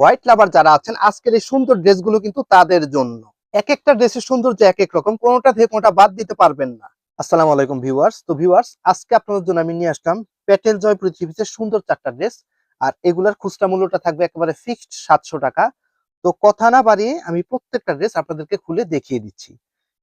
White লাভার যারা আছেন, আজকের এই সুন্দর ড্রেসগুলো কিন্তু তাদের জন্য। এক একটা ড্রেসের সৌন্দর্য এক এক রকম, কোনোটা থেকে কোনোটা বাদ দিতে পারবেন না। আসসালামু আলাইকুম ভিউয়ার্স তো ভিউয়ার্স আজকে আপনাদের জন্য আমি নিয়ে আসলাম প্যাটেল জয় পৃথিবীতে সুন্দর চারটা ড্রেস, আর এগুলার খুচরা মূল্যটা থাকবে একেবারে ফিক্সড সাতশো টাকা। তো কথা না বাড়িয়ে আমি প্রত্যেকটা ড্রেস আপনাদেরকে খুলে দেখিয়ে দিচ্ছি।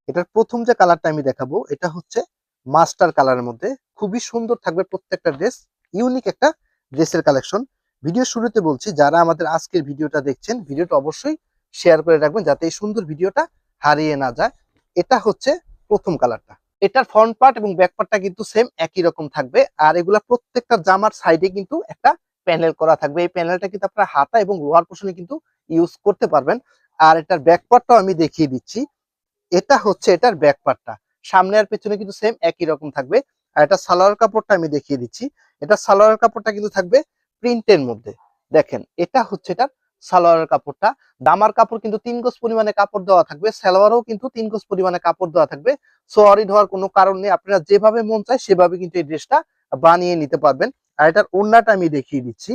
এটার প্রথম যে কালারটা আমি দেখাবো, এটা হচ্ছে মাস্টার কালারের মধ্যে। খুবই সুন্দর থাকবে প্রত্যেকটা ড্রেস, ইউনিক একটা ড্রেসের কালেকশন। ভিডিও শুরুতে বলছি, যারা আমাদের আজকের ভিডিওটা দেখছেন, ভিডিওটা অবশ্যই শেয়ার করে রাখবেন যাতে এই সুন্দর ভিডিওটা হারিয়ে না যায়। এটা হচ্ছে প্রথম কালারটা এটার ফ্রন্ট পার্ট এবং ব্যাক পার্টটা কিন্তু সেম একই রকম থাকবে। আর এগুলা প্রত্যেকটা জামার সাইডে কিন্তু একটা প্যানেল করা থাকবে। এই প্যানেলটা কিন্তু আপনারা হাতা এবং লোয়ার পোর্শনে কিন্তু ইউজ করতে পারবেন। আর এটার ব্যাক পার্টটাও আমি দেখিয়ে দিচ্ছি। এটা হচ্ছে এটার ব্যাক পার্টটা সামনে আর পেছনে কিন্তু সেম একই রকম থাকবে। আর এটা সালোয়ার কাপড়টা আমি দেখিয়ে দিচ্ছি। এটা সালোয়ার কাপড়টা কিন্তু থাকবে প্রিন্টের মধ্যে। দেখেন, এটা হচ্ছে এটা সালোয়ারের কাপড়টা। দামার কাপড় কিন্তু তিন গজ পরিমাণে কাপড় দেওয়া থাকবে। সালোয়ারও কিন্তু তিন গজ পরিমাণে কাপড় দেওয়া থাকবে। সোয়ারি হওয়ার কোনো কারণ নেই। আপনারা যেভাবে মন চায় সেভাবে কিন্তু এই ড্রেসটা বানিয়ে নিতে পারবেন। আর এটার ওড়নাটা আমি দেখিয়ে দিচ্ছি।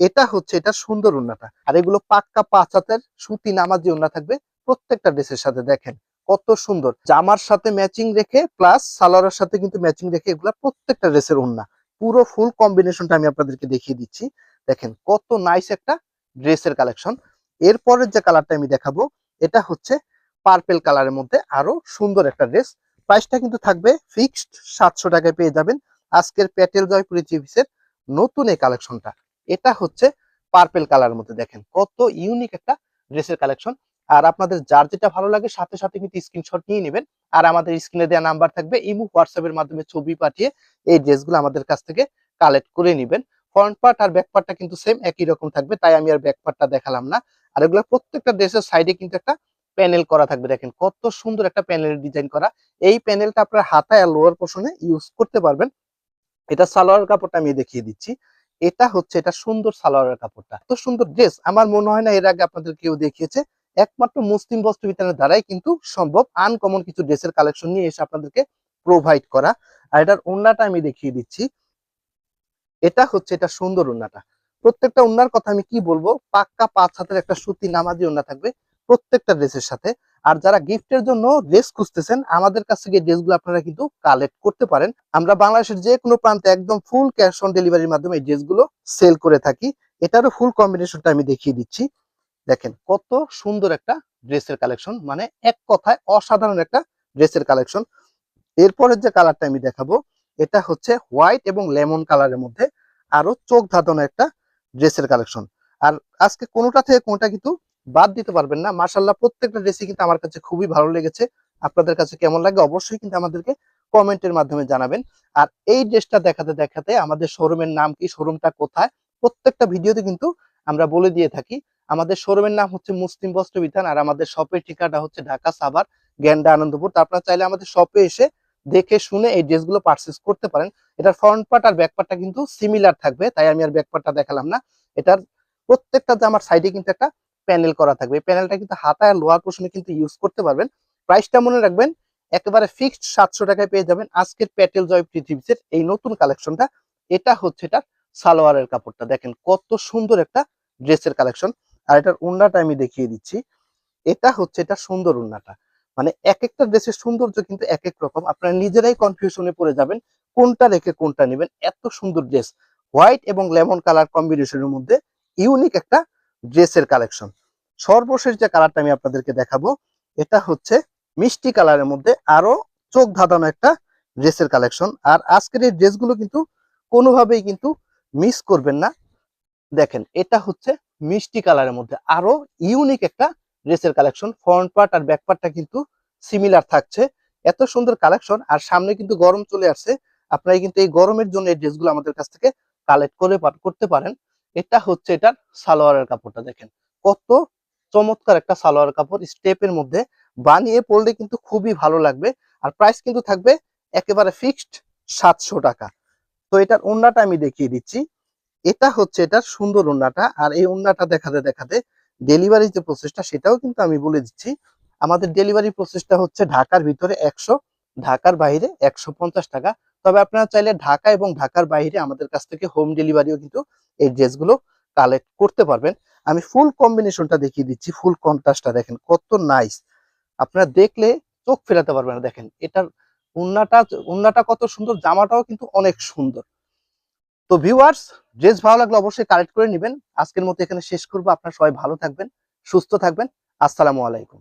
এটা হচ্ছে এটা সুন্দর ওড়নাটা। আর এগুলো পাক্কা পাঁচ হাতের সুতি নামাজি ওড়না থাকবে প্রত্যেকটা ড্রেসের সাথে। দেখেন, কত সুন্দর। জামার সাথে ম্যাচিং রেখে প্লাস সালোয়ারের সাথে কিন্তু ম্যাচিং রেখে এগুলা প্রত্যেকটা ড্রেসের ওড়না। পুরো ফুল কম্বিনেশনটা আমি আপনাদেরকে দেখিয়ে দিচ্ছি। দেখেন কত নাইস একটা ড্রেসের কালেকশন এরপরের যে কালারটা আমি দেখাবো, এটা হচ্ছে পার্পেল কালারের মধ্যে আরও সুন্দর একটা ড্রেস প্রাইসটা কিন্তু থাকবে ফিক্সড সাতশো টাকায় পেয়ে যাবেন। আজকের প্যাটেল জয় পৃথিবীসের নতুন এই কালেকশনটা এটা হচ্ছে পার্পেল কালারের মধ্যে দেখেন কত ইউনিক একটা ড্রেসের কালেকশন আর আপনাদের যার যেটা ভালো লাগে সাথে সাথে কিন্তু স্ক্রিনশট নিয়ে নেবেন। আর আমাদের স্ক্রিনে দেওয়া নাম্বার থাকবে, ইমু হোয়াটসঅ্যাপের মাধ্যমে ছবি পাঠিয়ে এই ড্রেসগুলো আমাদের কাছ থেকে কালেক্ট করে নেবেন। ফ্রন্ট পার্ট আর ব্যাক পার্টটা কিন্তু সেম একই রকম থাকবে, তাই আমি আর ব্যাক পার্টটা দেখালাম না। আর এগুলো প্রত্যেকটা ড্রেসের সাইডে কিন্তু একটা প্যানেল করা থাকবে। দেখেন কত সুন্দর একটা প্যানেল ডিজাইন করা। এই প্যানেলটা আপনার হাতায় আর লোয়ার পোর্শনে ইউজ করতে পারবেন। এটা সালোয়ার কাপড়টা আমি দেখিয়ে দিচ্ছি। এটা হচ্ছে, এটা সুন্দর সালোয়ারের কাপড়টা। এত সুন্দর ড্রেস আমার মনে হয় না এর আগে আপনাদের কেউ দেখিয়েছে। একমাত্র মুসলিম বস্ত্র বিতানের দ্বারাই কিন্তু সম্ভব আনকমন কিছু ড্রেসের কালেকশন নিয়ে এসে আপনাদেরকে প্রোভাইড করা। আর এটার ওন্নাটা আমি দেখিয়ে দিচ্ছি। এটা হচ্ছে, এটা সুন্দর ওন্নাটা প্রত্যেকটা ওন্নার কথা আমি কি বলব? পাক্কা পাঁচ হাতের একটা সুতি নামাজি ওন্না থাকবে প্রত্যেকটা ড্রেসের সাথে। আর যারা গিফটের জন্য ড্রেস খুঁজতেছেন, আমাদের কাছ থেকে ড্রেসগুলো আপনারা কিন্তু কালেক্ট করতে পারেন। আমরা বাংলাদেশের যে কোনো প্রান্তে একদম ফুল ক্যাশ অন ডেলিভারির মাধ্যমে এই ড্রেসগুলো সেল করে থাকি। এটারও ফুল কম্বিনেশনটা আমি দেখিয়ে দিচ্ছি। দেখেন কত সুন্দর একটা ড্রেসের কালেকশন মানে এক কথায় অসাধারণ একটা ড্রেসের কালেকশন। এরপরের যে কালারটা আমি দেখাবো, এটা হচ্ছে হোয়াইট এবং লেমন কালারের মধ্যে আরও চোখ ধাঁধানো একটা ড্রেসের কালেকশন। আর আজকে কোনোটা থেকে কোনটা কিন্তু বাদ দিতে পারবেন না। মার্শাল্লাহ প্রত্যেকটা ড্রেসই কিন্তু আমার কাছে খুবই ভালো লেগেছে। আপনাদের কাছে কেমন লাগে অবশ্যই কিন্তু আমাদেরকে কমেন্টের মাধ্যমে জানাবেন। আর এই ড্রেসটা দেখাতে দেখাতে আমাদের শোরুমের নাম কি, শোরুমটা কোথায়, প্রত্যেকটা ভিডিওতে কিন্তু আমরা বলে দিয়ে থাকি। আমাদের শোরুমের নাম হচ্ছে মুসলিম বস্ত্র বিধান, আর আমাদের শপের ঠিকানা হচ্ছে ঢাকা সাভার, গ্যান্ডা আনন্দপুর। তা আপনারা চাইলে আমাদের শপে এসে দেখে শুনে এই ড্রেসগুলো পারচেস করতে পারেন। এটার ফ্রন্ট পার্ট আর ব্যাক পার্টটা কিন্তু সিমিলার থাকবে, তাই আমি আর ব্যাক পার্টটা দেখালাম না। এটার প্রত্যেকটা জামার সাইডে কিন্তু একটা প্যানেল করা থাকবে। এই প্যানেলটা কিন্তু হাতায় লোয়ার পোর্শনে কিন্তু ইউজ করতে পারবেন। প্রাইসটা মনে রাখবেন, একেবারে ফিক্সড সাতশো টাকায় পেয়ে যাবেন। আজকের প্যাটেল জয় পৃথিবীর এই নতুন কালেকশনটা এটা হচ্ছে এটা সালোয়ারের কাপড়টা। দেখেন কত সুন্দর একটা ড্রেসের কালেকশন আর এটার উন্নাটা আমি দেখিয়ে দিচ্ছি। এটা হচ্ছে, এটা সুন্দর উন্নাটা। মানে এক একটা ড্রেসের সৌন্দর্য কিন্তু এক এক রকম। আপনারা নিজেরাই কনফিউশনে পড়ে যাবেন, কোনটা রেখে কোনটা নেবেন। এত সুন্দর ড্রেস। হোয়াইট এবং লেমন কালার কম্বিনেশনের মধ্যে ইউনিক একটা ড্রেসের কালেকশন সর্বশেষ যে কালারটা আমি আপনাদেরকে দেখাবো, এটা হচ্ছে মিষ্টি কালারের মধ্যে আরও চোখ ধাঁধানো একটা ড্রেসের কালেকশন আর আজকের এই ড্রেসগুলো কিন্তু কোনোভাবেই কিন্তু মিস করবেন না। দেখেন, এটা হচ্ছে মিষ্টি কালারের মধ্যে আরও ইউনিক একটা ড্রেসের কালেকশন ফ্রন্ট পার্ট আর ব্যাক পার্টটা কিন্তু সিমিলার থাকছে। এত সুন্দর কালেকশন আর সামনে কিন্তু গরম চলে আসছে। আপনারা কিন্তু এই গরমের জন্য এই ড্রেসগুলো আমাদের কাছ থেকে কালেক্ট করে করতে পারেন। এটা হচ্ছে এটার সালোয়ারের কাপড়টা দেখেন। কত চমৎকার একটা সালোয়ার কাপড় স্টেপের মধ্যে বানিয়ে পরলে কিন্তু খুবই ভালো লাগবে। আর প্রাইস কিন্তু থাকবে একেবারে ফিক্সড সাতশো টাকা। তো এটার ওন্নাটা আমি দেখিয়ে দিচ্ছি। এটা হচ্ছে এটার সুন্দর ওন্নাটা আর এই ওন্নাটা দেখাতে দেখাতে ডেলিভারি যে প্রসেসটা সেটাও কিন্তু আমি বলে দিচ্ছি। আমাদের ডেলিভারি প্রসেসটা হচ্ছে ঢাকার ভিতরে একশো, ঢাকার বাইরে একশো পঞ্চাশ টাকা। তবে আপনারা চাইলে ঢাকা এবং ঢাকার বাইরে আমাদের কাছ থেকে হোম ডেলিভারিও কিন্তু এই ড্রেসগুলো কালেক্ট করতে পারবেন। আমি ফুল কম্বিনেশনটা দেখিয়ে দিচ্ছি ফুল কন্ট্রাস্টটা দেখেন, কত নাইস আপনারা দেখলে চোখ ফেরাতে পারবেন দেখেন, এটার উন্নাটা উন্নাটা কত সুন্দর, জামাটাও কিন্তু অনেক সুন্দর। তো ভিউয়ার্স ড্রেস ভালো লাগলে অবশ্যই কালেক্ট করে নেবেন। আজকের মতো এখানে শেষ করব। আপনারা সবাই ভালো থাকবেন, সুস্থ থাকবেন। আসসালামু আলাইকুম।